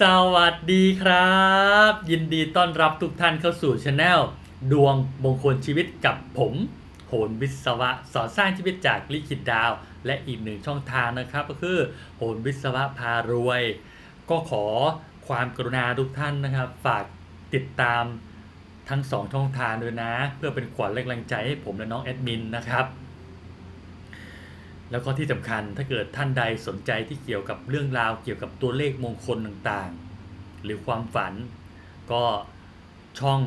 สวัสดีครับ ยินดีต้อนรับทุกท่านเข้าสู่ช anel ดวงมงคลชีวิตกับผม โหนวิศวะ สอนสร้างชีวิตจากลิขิตดาว และอีกหนึ่งช่องทางนะครับ ก็คือโหนวิศวะพารวย ก็ขอความกรุณาทุกท่านนะครับ ฝากติดตามทั้งสองช่องทางด้วยนะ เพื่อเป็นขวัญและกำลังใจให้ผมและน้องแอดมินนะครับ แล้วก็ที่สำคัญถ้าเกิดท่านใดสนใจที่เกี่ยวกับเรื่องราวเกี่ยวกับตัวเลขมงคลต่างๆ หรือความฝัน ก็ช่อง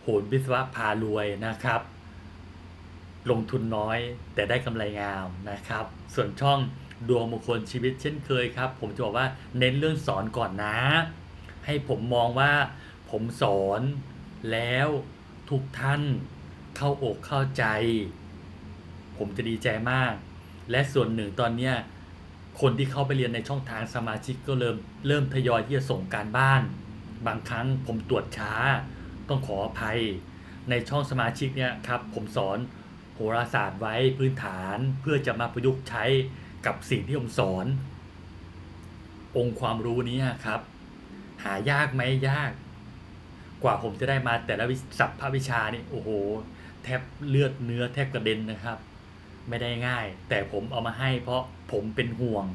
โหนวิศวะพารวยนะครับ ลงทุนน้อยแต่ได้กำไรงามนะครับ ส่วนช่องดวงมงคลชีวิตเช่นเคยครับ ผมจะบอกว่าเน้นเรื่องสอนก่อนนะ ให้ผมมองว่าผมสอนแล้วทุกท่านเข้าอกเข้าใจ ผมจะดีใจมาก และส่วนหนึ่งตอนเนี้ยคนที่เข้าไปเรียนในช่องทางสมาชิกก็เริ่มเริ่มทยอยที่จะส่งการบ้าน บางครั้งผมตรวจช้า ต้องขออภัย ในช่องสมาชิกเนี่ยครับผมสอนโหราศาสตร์ไว้พื้นฐานเพื่อจะมาประยุกต์ใช้กับสิ่งที่ผมสอน องค์ความรู้นี้ครับ หายากไหมยาก กว่าผมจะได้มาแต่ละวิสัพพวิชานี่โอ้โห แทบเลือดเนื้อแทบกระเด็นนะครับ ไม่ได้ง่าย แต่ผมเอามาให้เพราะผมเป็นห่วง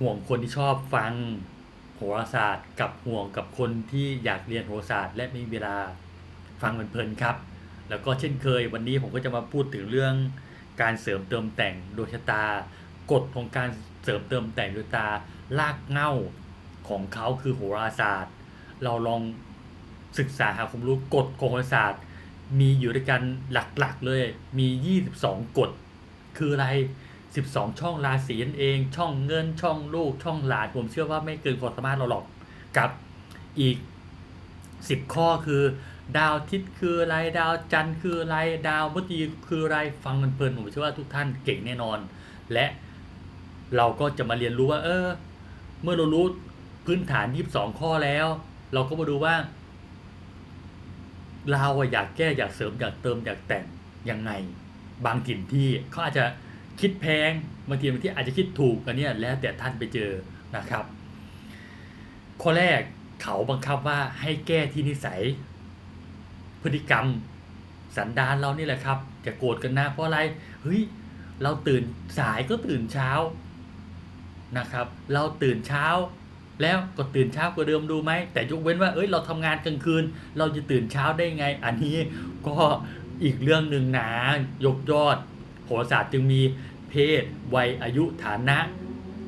ห่วงคนที่ชอบฟังโหราศาสตร์ กับห่วงกับคนที่อยากเรียนโหราศาสตร์ และไม่มีเวลาฟังเพลินๆครับ แล้วก็เช่นเคยวันนี้ผมก็จะมาพูดถึงเรื่องการเสริมเติมแต่งดวงชะตากฎของการเสริมเติมแต่งดวงชะตารากเง้าของเขาคือโหราศาสตร์ เราลองศึกษาหาความรู้กฎของโหราศาสตร์ มีอยู่ด้วยกันหลักๆเลย มี 22 กฎ คืออะไร 12 ช่องราศีนั่นเอง ช่องเงิน ช่องลูก ช่องหลาน ผมเชื่อว่าไม่เกินความสามารถเราหรอก กับอีก 10 ข้อคือ ดาวอาทิตย์คืออะไร ดาวจันทร์คืออะไร ดาวมฤตยูคืออะไร ฟังมันเพลินผมเชื่อว่าทุกท่านเก่งแน่นอน และเราก็จะมาเรียนรู้ว่า เออ เมื่อเรารู้พื้นฐาน 22 ข้อแล้ว เราก็มาดูว่า เราอยากแก้อยากเสริมอยากเติมอยากแต่งยังไง บางถิ่นที่เขาอาจจะคิดแพงบางทีบางที่อาจจะคิดถูกอันเนี้ยแล้วแต่ท่านไปเจอนะครับ ข้อแรกเขาบังคับว่าให้แก้ที่นิสัย พฤติกรรมสันดานเรานี่แหละครับจะโกรธกันนะเพราะอะไรเฮ้ยเราตื่นสายก็ตื่นเช้านะครับ เราตื่นเช้า แล้วก็ตื่นเช้ากว่าเดิมดูไหม แต่ยกเว้นว่าเอ้ยเราทำงานกลางคืน เราจะตื่นเช้าได้ไง อันนี้ก็อีกเรื่องหนึ่งนะยกยอดโหราศาสตร์จึงมีเพศ วัยอายุฐานะ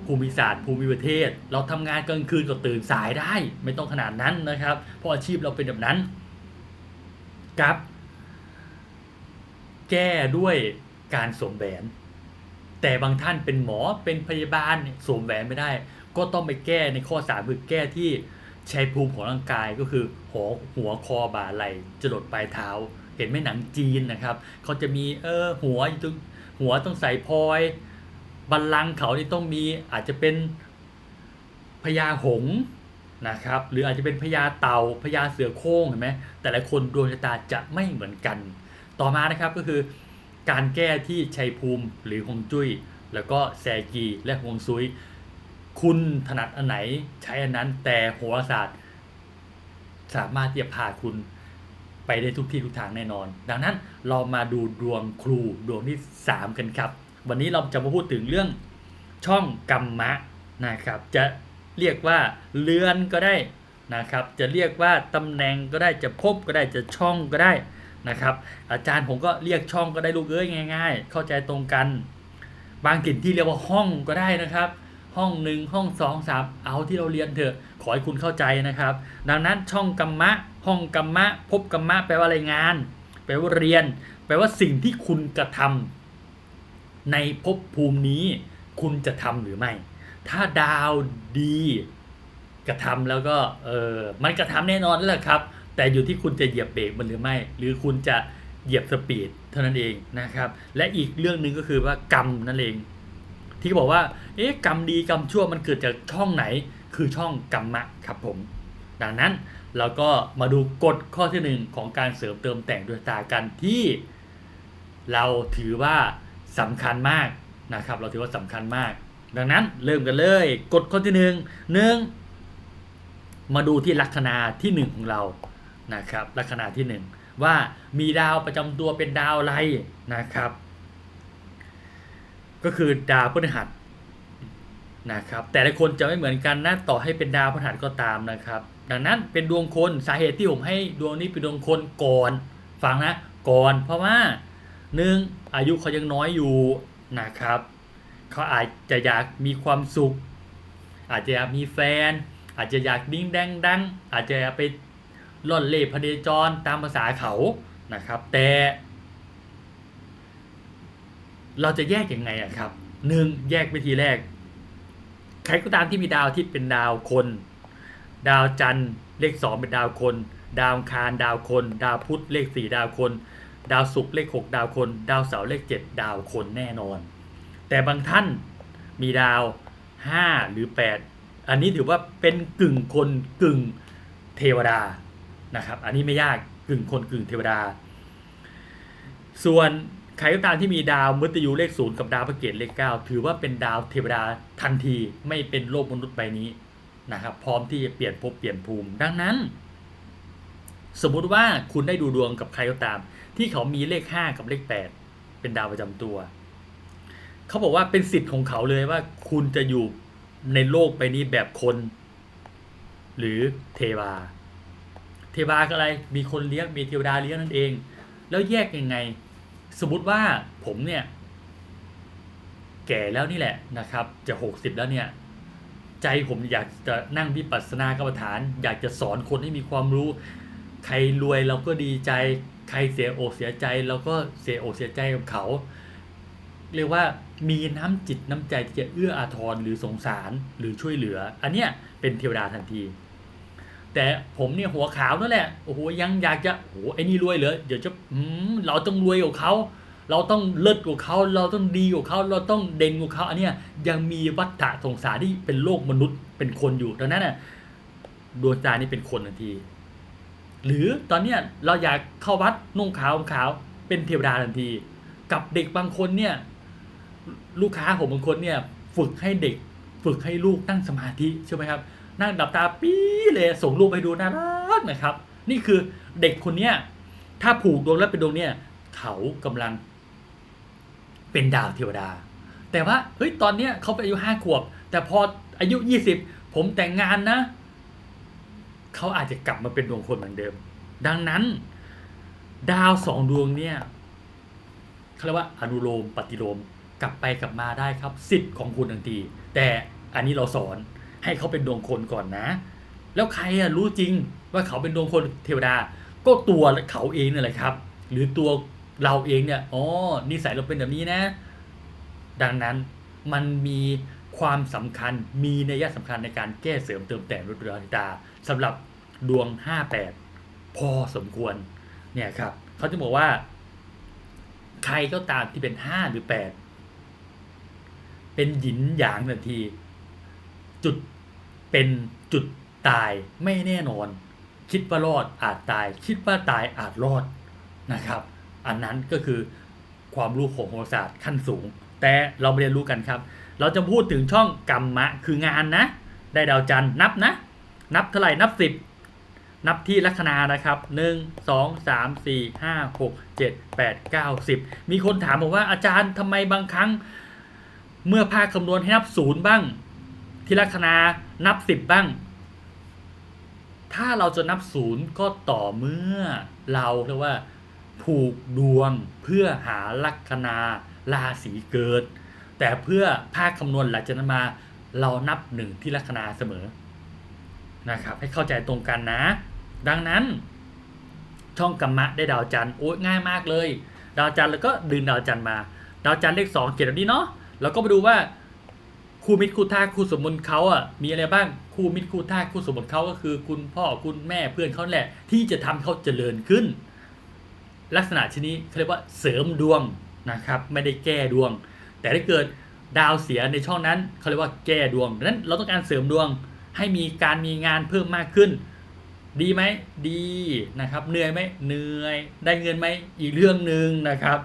ภูมิศาสตร์ภูมิประเทศ เราทำงานกลางคืนก็ตื่นสายได้ ไม่ต้องขนาดนั้นนะครับ เพราะอาชีพเราเป็นแบบนั้นกับ แก้ด้วยการสวมแหวน แต่บางท่านเป็นหมอเป็นพยาบาลสวมแหวนไม่ได้ ก็ต้องไปแก้ในข้อสามคือแก้ที่ชัยภูมิของร่างกายก็คือหัวหัวคอบ่าไหล่จรดปลายเท้า เห็นไหมหนังจีนนะครับเขาจะมีเออหัวอยู่ตรงหัวต้องใส่พลอยบัลลังก์เขานี่ต้องมีอาจจะเป็นพญาหงนะครับหรืออาจจะเป็นพญาเต่าพญาเสือโคร่งเห็นไหมแต่ละคนดวงชะตาจะไม่เหมือนกัน ต่อมานะครับก็คือการแก้ที่ชัยภูมิหรือฮงจุ้ยแล้วก็แซกีและฮวงซุย คุณถนัดอันไหนใช้อันนั้น แต่โหราศาสตร์ สามารถจะพาคุณไปได้ทุกที่ทุกทางแน่นอน ดังนั้นเรามาดูดวงครูดวงที่ 3 กันครับ วันนี้เราจะมาพูดถึงเรื่องช่องกรรมะนะครับ จะเรียกว่าเรือนก็ได้นะครับ จะเรียกว่าตำแหน่งก็ได้จะพบก็ได้จะช่องก็ได้นะครับ อาจารย์ผมก็เรียกช่องก็ได้ลูกเอ้ยง่าย ๆ เข้าใจตรงกัน บางถิ่นที่เรียกว่าห้องก็ได้นะครับ ห้องหนึ่งห้องสองสามเอาที่เราเรียนเถอะ ขอให้คุณเข้าใจนะครับ ดังนั้นช่องกรรมะ ห้องกรรมะ พบกรรมะแปลว่าอะไรงาน แปลว่าเรียน แปลว่าสิ่งที่คุณกระทำในภพภูมินี้ คุณจะทำหรือไม่ ถ้าดาวดี กระทำแล้วก็เออมันกระทำแน่นอนนั่แหละครับ แต่อยู่ที่คุณจะเหยียบเบรกมันหรือไม่ หรือคุณจะเหยียบสปีดเท่านั้นเองนะครับ และอีกเรื่องหนึ่งก็คือว่ากรรมนั่นเอง ที่บอกว่าเอ๊ะกรรมดีกรรมชั่วมันเกิดจากช่องไหน คือช่องกรรมะครับผม ดังนั้นเราก็มาดูกฎข้อที่หนึ่งของการเสริมเติมแต่งดวงตากันที่ เราถือว่าสำคัญมากนะครับ เราถือว่าสำคัญมาก ดังนั้นเริ่มกันเลยกฎข้อที่หนึ่งหนึ่งมาดูที่ลัคนาที่หนึ่งของเรานะครับลัคนาที่หนึ่งว่ามีดาวประจำตัวเป็นดาวอะไรนะครับ ก็คือดาวพฤหัสนะครับแต่ละคนจะไม่เหมือนกันนะต่อให้เป็นดาวพฤหัสก็ตามนะครับ ดังนั้นเป็นดวงคนสาเหตุที่ผมให้ดวงนี้เป็นดวงคนก่อนฟังนะก่อนเพราะว่าหนึ่งอายุเขายังน้อยอยู่นะครับเขาอาจจะอยากมีความสุข อาจจะอยากมีแฟน อาจจะอยากดิ้งแดงดังอาจจะไปล่อนเล่พเนจรตามภาษาเขานะครับ แต่ เราจะแยกยังไงอะครับหนึ่งแยกวิธีแรก ใครก็ตามที่มีดาวที่เป็นดาวคน ดาวจันทร์เลขสองเป็นดาวคน ดาวอังคารดาวคน ดาวพุธเลขสี่ดาวคน ดาวศุกร์เลขหกดาวคน ดาวเสาร์เลขเจ็ดดาวคนแน่นอน แต่บางท่านมีดาวห้าหรือแปดอันนี้ถือว่าเป็นกึ่งคนกึ่งเทวดานะครับ อันนี้ไม่ยากกึ่งคนกึ่งเทวดา ส่วน ใครก็ตามที่มีดาวมฤตยูเลขศูนย์กับดาวพระเกตเลขเก้าถือว่าเป็นดาวเทวดาทันทีไม่เป็นโลกมนุษย์ใบนี้นะครับ พร้อมที่จะเปลี่ยนภพเปลี่ยนภูมิ ดังนั้น สมมุติว่าคุณได้ดูดวงกับใครก็ตาม ที่เขามีเลข5กับเลข8เป็นดาวประจำตัว เขาบอกว่าเป็นสิทธิ์ของเขาเลยว่า คุณจะอยู่ในโลกไปนี้แบบคน หรือเทวา เทวาก็อะไร มีคนเลี้ยงมีเทวดาเลี้ยงนั่นเอง แล้วแยกยังไง สมมติว่าผมเนี่ยแก่แล้วนี่แหละนะครับ จะหกสิบแล้วเนี่ย ใจผมอยากจะนั่งวิปัสสนากรรมฐาน อยากจะสอนคนให้มีความรู้ ใครรวยเราก็ดีใจ ใครเสียอกเสียใจเราก็เสียอกเสียใจกับเขา เรียกว่ามีน้ำจิตน้ำใจที่จะเอื้ออาทรหรือสงสารหรือช่วยเหลือ อันเนี้ยเป็นเทวดาทันที แต่ผมเนี่ยหัวขาวนั่นแหละโอ้โหยังอยากจะโอ้โหไอ้นี่รวยเหรอเดี๋ยวจะอืมเราต้องรวยกว่าเขาเราต้องเลิศกว่าเขาเราต้องดีกว่าเขาเราต้องเด่นกว่าเขาอันเนี้ยยังมีวัฏฏะสงสารที่เป็นโลกมนุษย์เป็นคนอยู่ดังนั้นน่ะดวงตานี่เป็นคนทันที หรือตอนเนี้ยเราอยากเข้าวัดนุ่งขาวห่มขาวเป็นเทวดาทันที กับเด็กบางคนเนี่ยลูกค้าผมบางคนเนี่ยฝึกให้เด็กฝึกให้ลูกนั่งสมาธิใช่ไหมครับ นั่งดับตาปี้เลยส่งรูปให้ดูน่ารักนะครับ นี่คือเด็กคนเนี้ยถ้าผูกดวงแล้วเป็นดวงเนี่ยเขากำลังเป็นดาวเทวดา แต่ว่าเฮ้ยตอนเนี้ยเขาเป็นอายุห้าขวบ แต่พออายุยี่สิบผมแต่งงานนะ เขาอาจจะกลับมาเป็นดวงคนเหมือนเดิม ดังนั้น ดาวสองดวงเนี่ยเขาเรียกว่าอนุโลมปฏิโลมกลับไปกลับมาได้ครับ สิทธิ์ของคุณทันที แต่อันนี้เราสอน ให้เขาเป็นดวงคนก่อนนะ แล้วใครอะรู้จริงว่าเขาเป็นดวงคนเทวดา ก็ตัวเขาเองนั่แหละครับ หรือตัวเราเองเนี่ยอ๋อนิสัยเราเป็นแบบนี้นะ ดังนั้นมันมีความสำคัญมีนัยสำคัญในการแก้เสริมเติมแต่งรุตราธิตาสำหรับดวง 58 พอสมควรเนี่ยครับเขาจะบอกว่า ใครก็ตามที่เป็น 5 หรือ 8 เป็นหยินหยางทันที จุดเป็นจุดตายไม่แน่นอน คิดว่ารอดอาจตาย คิดว่าตายอาจรอดนะครับ อันนั้นก็คือความรู้ของโหราศาสตร์ขั้นสูง แต่เราไม่ได้รู้กันครับ เราจะพูดถึงช่องกรรมะคืองานนะ ได้ดาวจันทร์นับนะ นับเท่าไหร่นับสิบนับที่ลัคนานะครับหนึ่งสองสามสี่ห้าหกเจ็ดแปดเก้าสิบมีคนถามผมว่าอาจารย์ทำไมบางครั้ง เมื่อภาคคำนวณให้นับศูนย์บ้าง ที่ลัคนานับสิบบ้าง ถ้าเราจะนับศูนย์ก็ต่อเมื่อเราเรียกว่า ผูกดวงเพื่อหาลัคนาราศีเกิด แต่เพื่อภาคคำนวณหลังจากนั้นมาเรานับหนึ่งที่ลัคนาเสมอนะครับ ให้เข้าใจตรงกันนะ ดังนั้น ช่องกรรมะได้ดาวจันทร์โอ้ยง่ายมากเลย ดาวจันทร์แล้วก็ดึงดาวจันทร์มา ดาวจันทร์เลขสองเขียนแบบนี้เนาะแล้วก็มาดูว่า คู่มิตรคู่ท่าคู่สมมุติเขาอะมีอะไรบ้างคู่มิตรคู่ท่าคู่สมมุติเขาก็คือ คุณพ่อคุณแม่เพื่อนเขาแหละ ที่จะทำให้เขาเจริญขึ้น ลักษณะชนิดเขาเรียกว่าเสริมดวงนะครับ ไม่ได้แก้ดวง แต่ถ้าเกิดดาวเสียในช่องนั้นเขาเรียกว่าแก้ดวงดังนั้นเราต้องการเสริมดวงให้มีการมีงานเพิ่มมากขึ้น ดีไหมดีนะครับเหนื่อยไหมเหนื่อย ได้เงินไหมอีกเรื่องหนึ่งนะครับ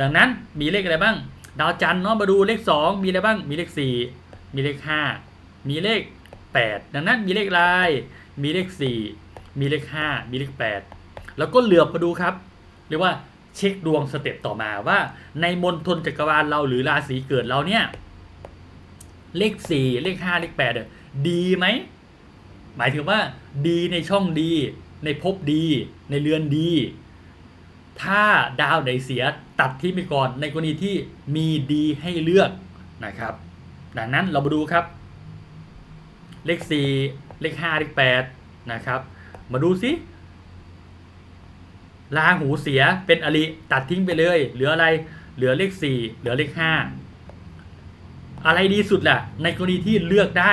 ดังนั้นมีเลขอะไรบ้าง ดาวจันทร์เนาะมาดูเลข 2 มีอะไรบ้าง มีเลข 4 มีเลข 5 มีเลข 8 ดังนั้นมีเลขลาย มีเลข 4 มีเลข 5 มีเลข 8 แล้วก็เหลือบมาดูครับ เรียกว่าเช็คดวงสเต็ปต่อมาว่า ในมณฑลจักรวาลเราหรือราศีเกิดเราเนี่ย เลข 4 เลข 5 เลข8ดีไหม หมายถึงว่าดีในช่องดี ในภพดี ในเรือนดี ถ้าดาวไหนเสียตัดที่ไปก่อนในกรณีที่มีดีให้เลือกนะครับ ดังนั้นเรามาดูครับ เลข 4 เลข 5 เลข 8 นะครับ มาดูสิลาหูเสียเป็นอริตัดทิ้งไปเลย เหลืออะไรเหลือเลข 4 เหลือเลข 5 อะไรดีสุดล่ะ ในกรณีที่เลือกได้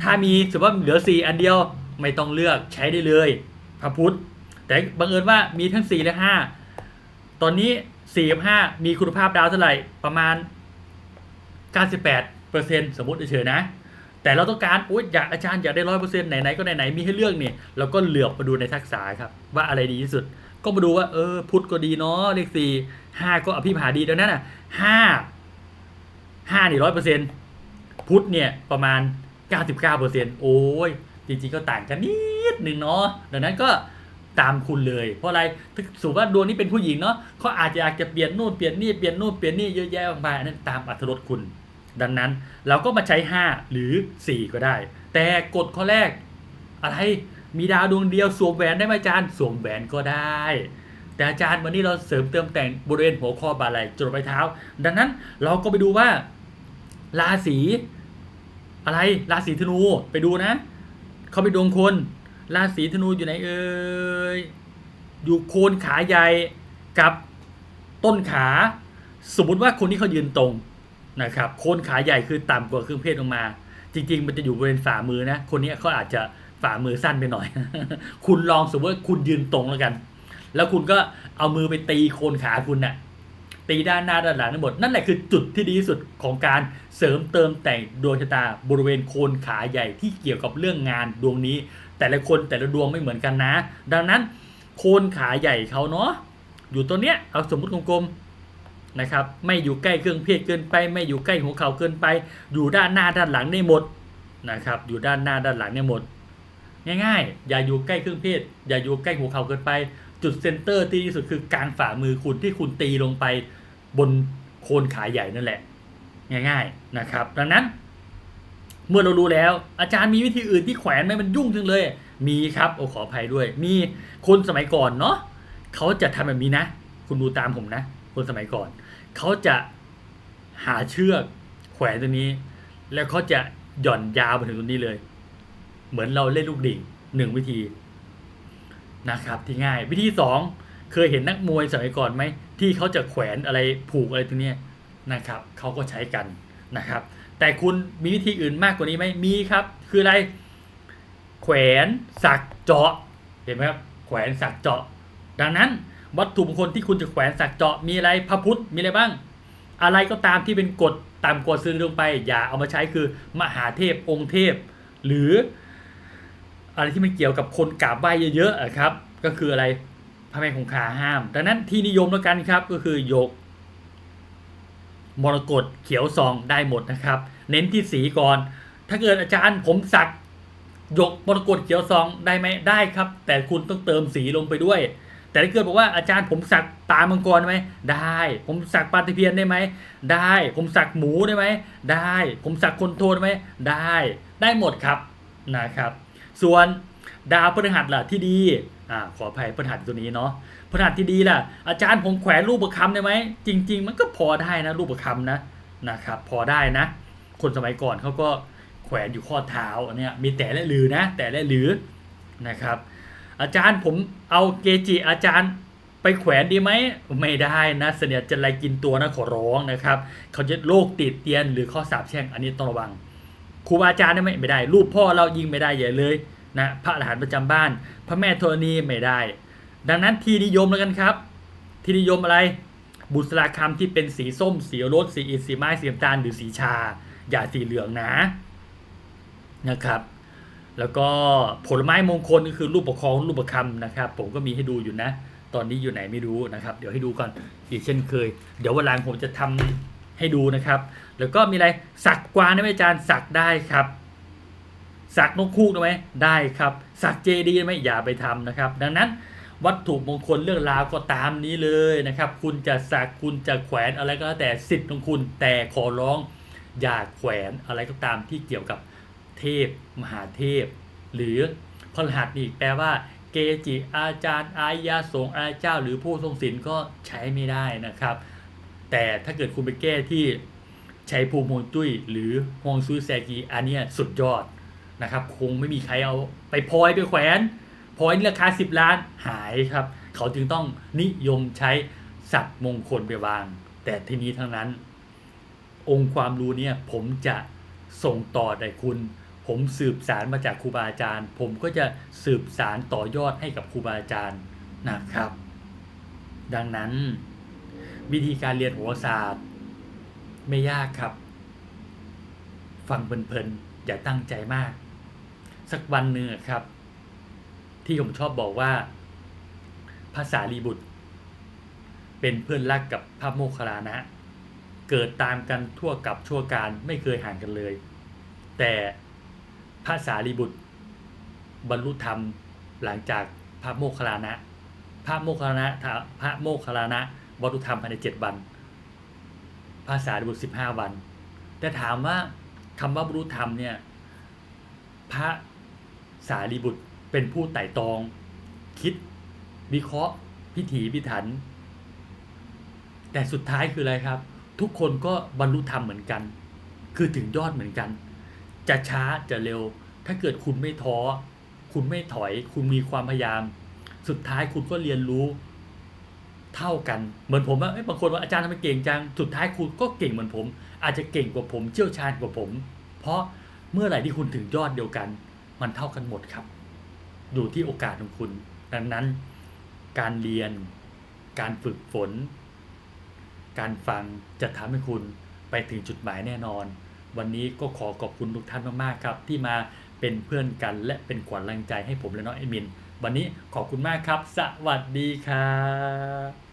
ถ้ามีสมมติว่าเหลือ 4 อันเดียวไม่ต้องเลือกใช้ได้เลย พระพุทธ แต่บังเอิญว่ามีทั้ง 4 และ 5 ตอนนี้ 4 กับ 5 มีคุณภาพดาวเท่าไหร่ ประมาณ 98%สมมติเฉยๆนะ แต่เราต้องการอุ๊ยอยากอาจารย์อยากได้ร้อยเปอร์เซ็นต์ไหน ๆ ก็ไหน ๆ มีให้เลือกเนี่ยเราก็เหลือบมาดูในทักษะครับ ว่าอะไรดีที่สุด ก็มาดูว่า เออ พุทธก็ดีเนาะเลขสี่ห้าก็อภิมหาดีดังนั้นอะห้าห้านี่ร้อยเปอร์เซ็นต์พุทธเนี่ยประมาณเก้าสิบเก้าเปอร์เซ็นต์โอ้ยจริงๆก็ต่างกันนิดหนึ่งเนาะดังนั้นก็ ตามคุณเลย เพราะอะไรถ้าสมมติว่าดวงนี้เป็นผู้หญิงเนาะเขาอาจจะอยากจะเปลี่ยนนู่นเปลี่ยนนี่เปลี่ยนนู่นเปลี่ยนนี่เยอะแยะมากมายอันนั้นตามอัตรสคุณ ดังนั้นเราก็มาใช้ 5 หรือ 4 ก็ได้ แต่กฎข้อแรก อะไรมีดาวดวงเดียวสวมแหวนได้ไหมอาจารย์สวมแหวนก็ได้ แต่อาจารย์วันนี้เราเสริมเติมแต่งบริเวณหัวข้อบ่าไหล่จรดปลายเท้า ดังนั้นเราก็ไปดูว่า ราศีอะไรราศีธนูไปดูนะ เขาไปดวงคน ราศีธนูอยู่ไหนเอ่ยอยู่โคนขาใหญ่กับต้นขา สมมติว่าคนที่เขายืนตรงนะครับโคนขาใหญ่คือต่ำกว่าเครื่องเพศลงมา จริง ๆ มันจะอยู่บริเวณฝ่ามือนะคนนี้เขาอาจจะฝ่ามือสั้นไปหน่อย คุณลองสมมติว่าคุณยืนตรงแล้วกัน แล้วคุณก็เอามือไปตีโคนขาคุณน่ะตีด้านหน้าด้านหลังทั้งหมดนั่นแหละคือจุดที่ดีที่สุดของการเสริมเติมแต่งดวงชะตาบริเวณโคนขาใหญ่ที่เกี่ยวกับเรื่องงานดวงนี้ แต่ละคนแต่ละดวงไม่เหมือนกันนะ ดังนั้นโคนขาใหญ่เขาเนาะอยู่ตัวเนี้ยเอาสมมติกลมๆนะครับ ไม่อยู่ใกล้เครื่องเพศเกินไป ไม่อยู่ใกล้หัวเข่าเกินไป อยู่ด้านหน้าด้านหลังได้หมดนะครับ อยู่ด้านหน้าด้านหลังได้หมด ง่ายๆ อย่าอยู่ใกล้เครื่องเพศ อย่าอยู่ใกล้หัวเข่าเกินไป จุดเซนเตอร์ที่ดีที่สุดคือกลางฝ่ามือคุณที่คุณตีลงไปบนโคนขาใหญ่นั่นแหละ ง่าย ๆนะครับ ดังนั้น เมื่อเรารู้แล้ว อาจารย์มีวิธีอื่นที่แขวนไหมมันยุ่งจังเลย มีครับโอ้ขออภัยด้วย มีคนสมัยก่อนเนาะเขาจะทำแบบนี้นะ คุณดูตามผมนะ คนสมัยก่อนเขาจะหาเชือกแขวนตัวนี้ แล้วเขาจะหย่อนยาวไปถึงตรงนี้เลย เหมือนเราเล่นลูกดิ่งหนึ่งวิธีนะครับที่ง่าย วิธีสองเคยเห็นนักมวยสมัยก่อนไหมที่เขาจะแขวนอะไรผูกอะไรตรงนี้นะครับเขาก็ใช้กันนะครับ แต่คุณมีวิธีอื่นมากกว่านี้ไหมมีครับ คืออะไร แขวนสักเจาะ เห็นไหมครับ แขวนสักเจาะ ดังนั้นวัตถุมงคลที่คุณจะแขวนสักเจาะมีอะไรพระพุทธมีอะไรบ้าง อะไรก็ตามที่เป็นกฎต่ำกว่าซื้อลงไป อย่าเอามาใช้คือมหาเทพองค์เทพ หรือ อะไรที่มันเกี่ยวกับคนกราบไหว้เยอะๆครับ ก็คืออะไรพระแม่คงคาห้าม ดังนั้นที่นิยมแล้วกันครับก็คือหยก มรกตเขียวซองได้หมดนะครับ เน้นที่สีก่อน ถ้าเกิดอาจารย์ผมสักหยกมรกตเขียวซองได้ไหมได้ครับ แต่คุณต้องเติมสีลงไปด้วย แต่ถ้าเกิดบอกว่าอาจารย์ผมสักตามังกรไหมได้ ผมสักปาตะเพียนได้ไหมได้ ผมสักหมูได้ไหมได้ ผมสักคนโทได้ไหมได้ ได้หมดครับนะครับ ส่วนดาวพฤหัสล่ะที่ดีอ่าขออภัยพฤหัสตัวนี้เนาะ พฤหัสที่ดีล่ะ อาจารย์ผมแขวนรูปประคำได้ไหม จริง ๆ มันก็พอได้นะ รูปประคำนะนะครับ พอได้นะ คนสมัยก่อนเขาก็แขวนอยู่ข้อเท้าอันเนี้ยมีแต่และหรือนะ แต่และหรือนะครับ อาจารย์ผมเอาเกจิอาจารย์ไปแขวนดีไหมไม่ได้นะเสนียจะไรกินตัวนะขอร้องนะครับเขาจะโรคติดเตียนหรือข้อสาบแช่งอันนี้ต้องระวังครูอาจารย์ได้ไหมไม่ได้ รูปพ่อเรายิงไม่ได้ใหญ่เลยนะพระอรหันต์ประจำบ้าน พระแม่ธรณีไม่ได้ ดังนั้นทีนิยมแล้วกันครับ ทีนิยมอะไร บุษราคำที่เป็นสีส้ม สีรสสีอิฐสีไม้สีน้ำตาลหรือสีชา อย่าสีเหลืองนะนะครับ แล้วก็ผลไม้มงคลก็คือรูปประคองรูปประคำนะครับ ผมก็มีให้ดูอยู่นะ ตอนนี้อยู่ไหนไม่รู้นะครับ เดี๋ยวให้ดูก่อนอีกเช่นเคย เดี๋ยววันหลังผมจะทำให้ดูนะครับ แล้วก็มีอะไรสักกวางได้ไหมอาจารย์สักได้ครับสักนกคูกได้ไหมได้ครับ สักเจดีได้ไหมอย่าไปทำนะครับ ดังนั้น วัตถุมงคลเรื่องราวก็ตามนี้เลยนะครับ คุณจะสักคุณจะแขวนอะไรก็แล้วแต่สิทธิ์ของคุณแต่ขอร้องอย่าแขวนอะไรก็ตามที่เกี่ยวกับเทพมหาเทพ หรือพระรหัสนี่แปลว่า เกจิอาจารย์อายาสงอาเจ้า หรือผู้ทรงศีลก็ใช้ไม่ได้นะครับ แต่ถ้าเกิดคุณไปแก้ที่ใช้ภูมิฮวงจุ้ยหรือฮวงซุยแซกีอันนี้สุดยอดนะครับ คงไม่มีใครเอาไปพลอยไปแขวน พอยนี่ราคา 10 ล้านหายครับ เขาจึงต้องนิยมใช้สัตว์มงคลไปวาง แต่ทีนี้ทั้งนั้น องค์ความรู้เนี่ยผมจะส่งต่อแต่คุณ ผมสืบสารมาจากครูบาอาจารย์ ผมก็จะสืบสารต่อยอดให้กับครูบาอาจารย์นะครับ ดังนั้น วิธีการเรียนโหราศาสตร์ ไม่ยากครับ ฟังเพลินๆอย่าตั้งใจมาก สักวันหนึ่งครับ ที่ผมชอบบอกว่าภาษาลีบุตร เป็นเพื่อนรักกับพระโมคคัลลานะ เกิดตามกันทั่วกับชั่วการไม่เคยห่างกันเลย แต่พระสารีบุตร บรรลุธรรมหลังจากพระโมคคัลลานะ พระโมคคัลลานะพระโมคคัลลานะบรรลุธรรมภายในเจ็ดวัน ภาษารีบุตรสิบห้าวัน แต่ถามว่าคำว่าบรรลุธรรมเนี่ยพระสารีบุตร เป็นผู้ไต่ตอง คิด วิเคราะห์ พิถีพิถัน แต่สุดท้ายคืออะไรครับ ทุกคนก็บรรลุธรรมเหมือนกัน คือถึงยอดเหมือนกัน จะช้าจะเร็ว ถ้าเกิดคุณไม่ท้อ คุณไม่ถอย คุณมีความพยายาม สุดท้ายคุณก็เรียนรู้เท่ากัน เหมือนผมว่าบางคนว่าอาจารย์ทำไมเก่งจัง สุดท้ายคุณก็เก่งเหมือนผม อาจจะเก่งกว่าผม เชี่ยวชาญกว่าผม เพราะเมื่อไหร่ที่คุณถึงยอดเดียวกัน มันเท่ากันหมดครับ อยู่ที่โอกาสของคุณ ดังนั้น การเรียน การฝึกฝน การฟังจะทำให้คุณไปถึงจุดหมายแน่นอน วันนี้ก็ขอขอบคุณทุกท่านมากๆครับ ที่มาเป็นเพื่อนกันและเป็นขวัญแรงใจให้ผมและน้องไอมิน วันนี้ขอบคุณมากครับ สวัสดีครับ